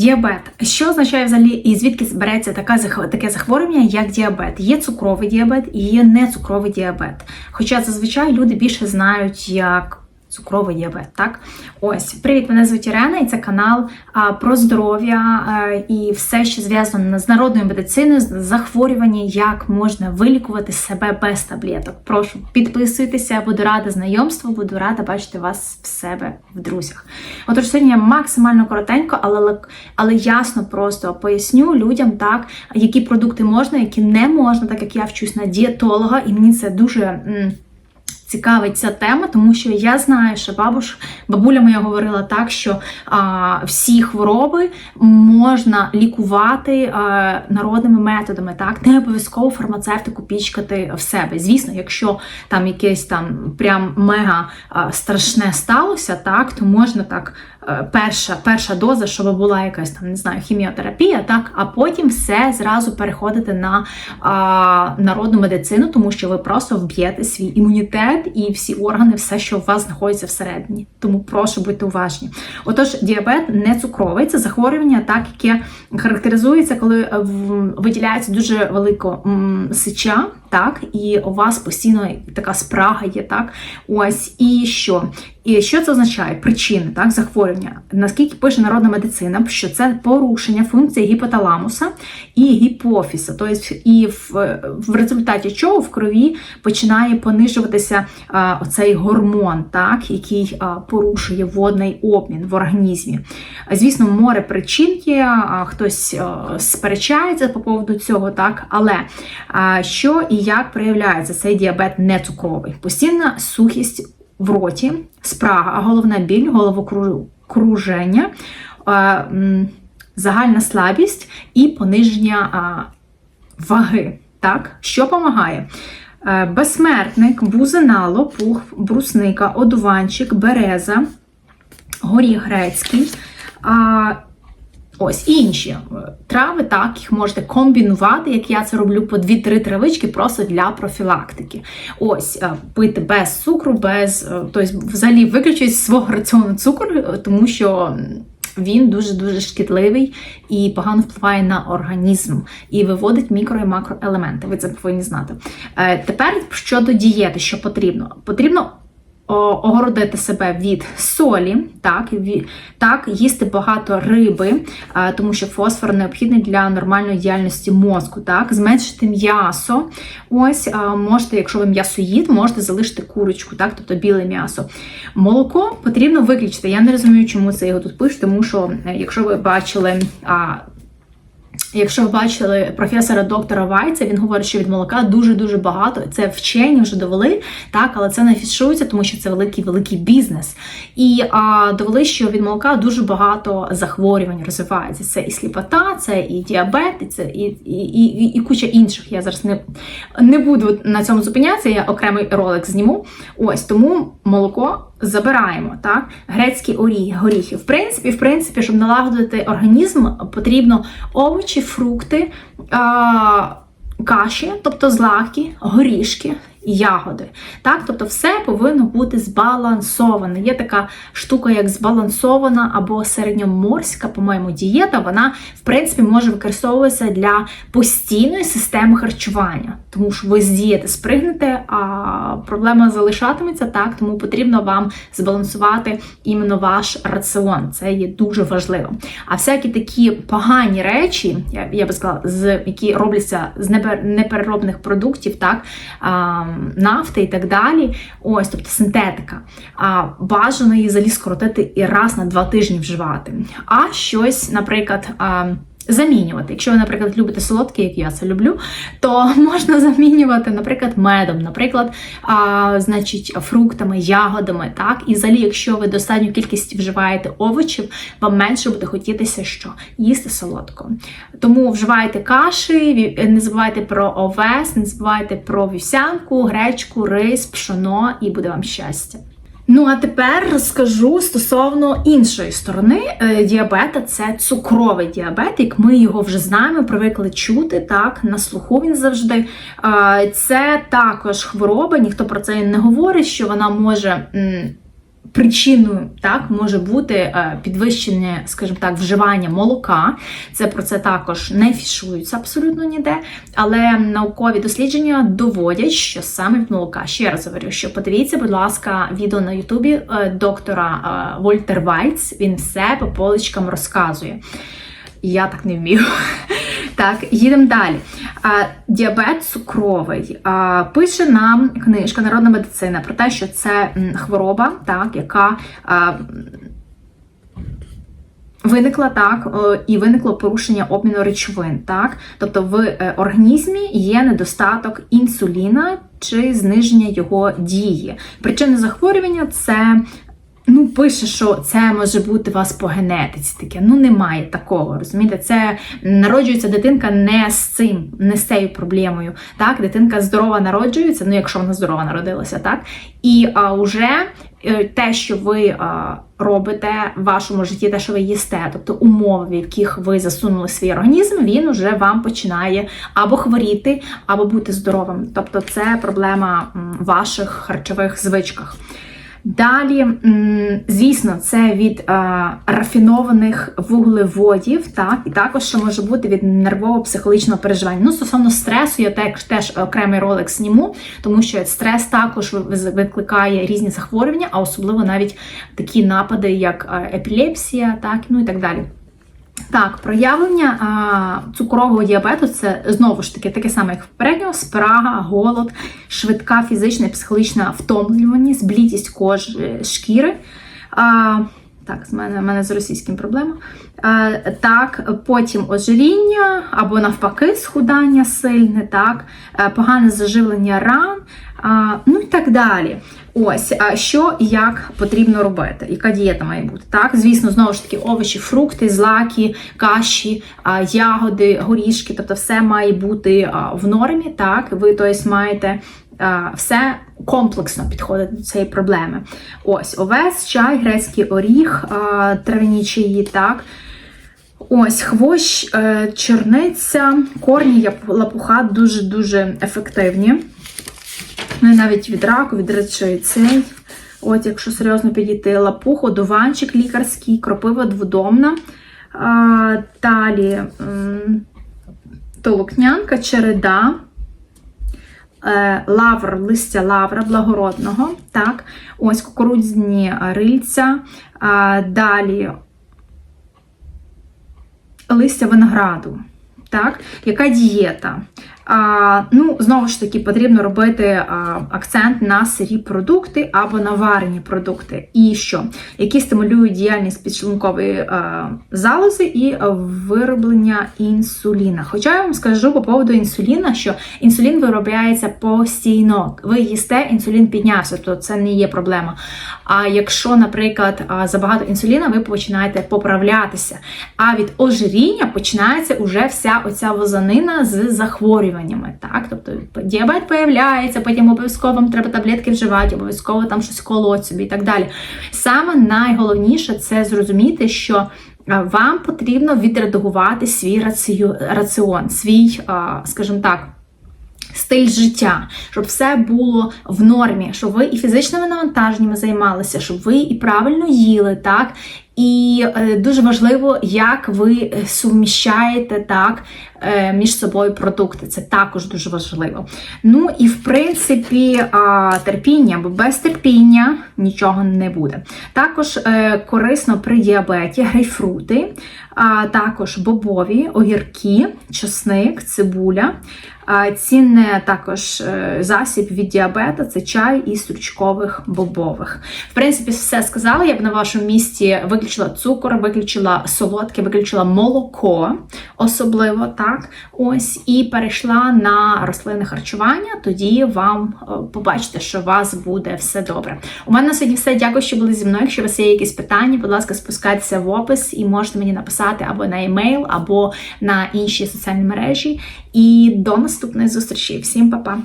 Діабет. Що означає взагалі і звідки збереться така таке захворювання, як діабет? Є цукровий діабет і є нецукровий діабет. Хоча зазвичай люди більше знають як цукровий діабет. Так, ось привіт, мене звуть Ірена, і це канал а, про здоров'я і все, що зв'язано з народною медициною, з захворювання, як можна вилікувати себе без таблеток. Прошу підписуйтеся, буду рада знайомству, буду рада бачити вас в себе в друзях. Отож, сьогодні я максимально коротенько, але, але ясно просто поясню людям, так, які продукти можна, які не можна, так як я вчусь на дієтолога, і мені це дуже. м, Цікавить ця тема, тому що я знаю, що бабуш, бабуля моя говорила так, що а, всі хвороби можна лікувати а, народними методами, так не обов'язково фармацевтику пічкати в себе. Звісно, якщо там якесь там прям мега а, страшне сталося, так то можна так. е, Перша, перша доза, щоб була якась там, не знаю, хіміотерапія, так, а потім все зразу переходити на а, народну медицину, тому що ви просто вб'єте свій імунітет і всі органи, все, що у вас знаходиться всередині. Тому прошу бути уважні. Отож, діабет не цукровий, це захворювання, так яке характеризується, коли е, виділяється дуже велико м, сеча, так, і у вас постійно така спрага є, так. Ось і що? І що це означає? Причини так, захворювання. Наскільки пише народна медицина, що це порушення функції гіпоталамуса і гіпофіза. Тобто, і в, в результаті чого в крові починає понижуватися а, оцей гормон, так, який а, порушує водний обмін в організмі. Звісно, море причин є, а, хтось а, сперечається по поводу цього, так, але а, що і як проявляється цей діабет не цукровий? Постійна сухість в роті, спрага, а головна біль, головокруження, загальна слабість і пониження ваги. Так? Що допомагає? Е, Безсмертник, бузина, лопух, брусника, одуванчик, береза, горіх грецький. Ось інші е, трави, так, їх можете комбінувати, як я це роблю по 2-3 травички просто для профілактики. Ось е, пити без цукру, без е, тобто взагалі виключити з свого раціону цукор, тому що він дуже-дуже шкідливий і погано впливає на організм і виводить мікро і макроелементи. Ви це повинні знати. Тепер щодо дієти, що потрібно? Потрібно огородити себе від солі, так, так, їсти багато риби, тому що фосфор необхідний для нормальної діяльності мозку, так, зменшити м'ясо. Ось, можете, якщо ви м'ясоїд, можете залишити курочку, так, тобто біле м'ясо. Молоко потрібно виключити. Я не розумію, чому це його тут пишуть, тому що е, якщо ви бачили. Якщо ви бачили професора доктора Вайца, він говорить, що від молока дуже-дуже багато. Це вчені вже довели, так, але це не афішується, тому що це великий великий бізнес. І а, довели, що від молока дуже багато захворювань розвивається. Це і сліпота, це і діабет, і це і, і, і, і куча інших. Я зараз не, не буду на цьому зупинятися, я окремий ролик зніму. Ось тому молоко. Забираємо так грецькі орі, горіхи. В принципі, в принципі, щоб налагодити організм, потрібно овочі, фрукти, каші, тобто злаки, горішки. Ягоди, так, тобто все повинно бути збалансоване. Є така штука, як збалансована або середньоморська, по-моєму, дієта. Вона, в принципі, може використовуватися для постійної системи харчування, тому що ви з дієти спригнете, а проблема залишатиметься так, тому потрібно вам збалансувати іменно ваш раціон. Це є дуже важливо. А всякі такі погані речі, я, я би сказала, з які робляться з непер- непереробних продуктів, так а, нафти і так далі. Ось, тобто синтетика. А бажано її заліз скоротити і раз на два тижні вживати. А щось, наприклад. А, Замінювати. Якщо ви, наприклад, любите солодке, як я це люблю, то можна замінювати, наприклад, медом, наприклад, а, значить, фруктами, ягодами. Так? І взагалі, якщо ви достатню кількість вживаєте овочів, вам менше буде хотітися що їсти солодко. Тому вживайте каші, не забувайте про овес, не забувайте про вівсянку, гречку, рис, пшоно, і буде вам щастя. Ну а тепер розкажу стосовно іншої сторони е, діабета це цукровий діабет, як ми його вже знаємо, привикли чути так на слуху він завжди. Е, Це також хвороба, ніхто про це не говорить, що вона може Причиною так може бути е, підвищене, скажімо так, вживання молока. Це про це також не фішується абсолютно ніде. Але наукові дослідження доводять, що саме від молока. Ще раз говорю, що подивіться, будь ласка, відео на Ютубі е, доктора е, Вольтер Вайц. Він все по поличкам розказує. Я так не вмію. Так, їдемо далі. А, Діабет цукровий. А, Пише нам книжка Народна медицина про те, що це хвороба, так, яка а, виникла так, і виникло порушення обміну речовин. Так? Тобто в е, організмі є недостаток інсуліна чи зниження його дії. Причина захворювання це. Ну, пише, що це може бути у вас по генетиці таке. Ну, немає такого. Розумієте, це народжується дитинка не з цим, не з цією проблемою. Так, дитинка здорова народжується, ну якщо вона здорова народилася, так. І а, вже е, те, що ви робите в вашому житті, те, що ви їсте, тобто умови, в яких ви засунули свій організм, він уже вам починає або хворіти, або бути здоровим. Тобто, це проблема м, ваших харчових звичках. Далі, звісно, це від е, рафінованих вуглеводів, так, і також що може бути від нервово-психологічного переживання. Ну, стосовно стресу, я теж, теж окремий ролик зніму, тому що стрес також викликає різні захворювання, а особливо навіть такі напади, як е, епілепсія, так, ну і так далі. Так, проявлення а, цукрового діабету це знову ж таки таке саме, як в попереднього: спрага, голод, швидка фізична і психологічна втомлюваність, блідість кожи, шкіри. А, так, з мене, мене з російським проблема. А, так, потім ожиріння або навпаки схудання сильне, так, погане заживлення ран, а, ну і так далі. Ось, а що і як потрібно робити, яка дієта має бути. Так, звісно, знову ж таки, овочі, фрукти, злаки, каші, ягоди, горішки, тобто все має бути в нормі. Так, ви тобто, маєте все комплексно підходити до цієї проблеми. Ось, овес, чай, грецький оріх, а, трав'яні чаї, так. Ось хвощ, е, черниця, корні лапуха дуже-дуже ефективні. Ну і навіть від раку, від речей цей. От, якщо серйозно підійти, лапух, одуванчик лікарський, кропива дводомна. А, далі толокнянка, череда, е, лавр, листя лавра благородного. Так, ось кукурудзні рильця. А, далі листя винограду. Так, яка дієта? А, ну, знову ж таки, потрібно робити а, акцент на сирі продукти або на варені продукти. І що? Які стимулюють діяльність підшлункової залози і вироблення інсуліна. Хоча я вам скажу по поводу інсуліна, що інсулін виробляється постійно. Ви їсте, інсулін піднявся, то це не є проблема. А якщо, наприклад, забагато інсуліна, ви починаєте поправлятися. А від ожиріння починається уже вся оця возанина з захворюваннями. Так? Тобто діабет появляється, потім обов'язково треба таблетки вживати, обов'язково там щось колоть собі і так далі. Саме найголовніше це зрозуміти, що вам потрібно відредагувати свій раціон, свій, скажімо так. Стиль життя, щоб все було в нормі, щоб ви і фізичними навантаженнями займалися, щоб ви і правильно їли, так? І е, дуже важливо, як ви е, суміщаєте так е, між собою продукти. Це також дуже важливо. Ну і в принципі терпіння, бо без терпіння нічого не буде. Також корисно при діабеті грейпфрути, також бобові, огірки, чесник, цибуля. Цінне також е, засіб від діабета це чай із стручкових бобових. В принципі, все сказала. Я б на вашому місці виключила цукор, виключила солодке, виключила молоко, особливо так. Ось, і перейшла на рослинне харчування. Тоді вам е, побачите, що у вас буде все добре. У мене на сьогодні все. Дякую, що були зі мною. Якщо у вас є якісь питання, будь ласка, спускайтеся в опис і можете мені написати або на емейл, або на інші соціальні мережі. І до наступної зустрічі. Всім па-па!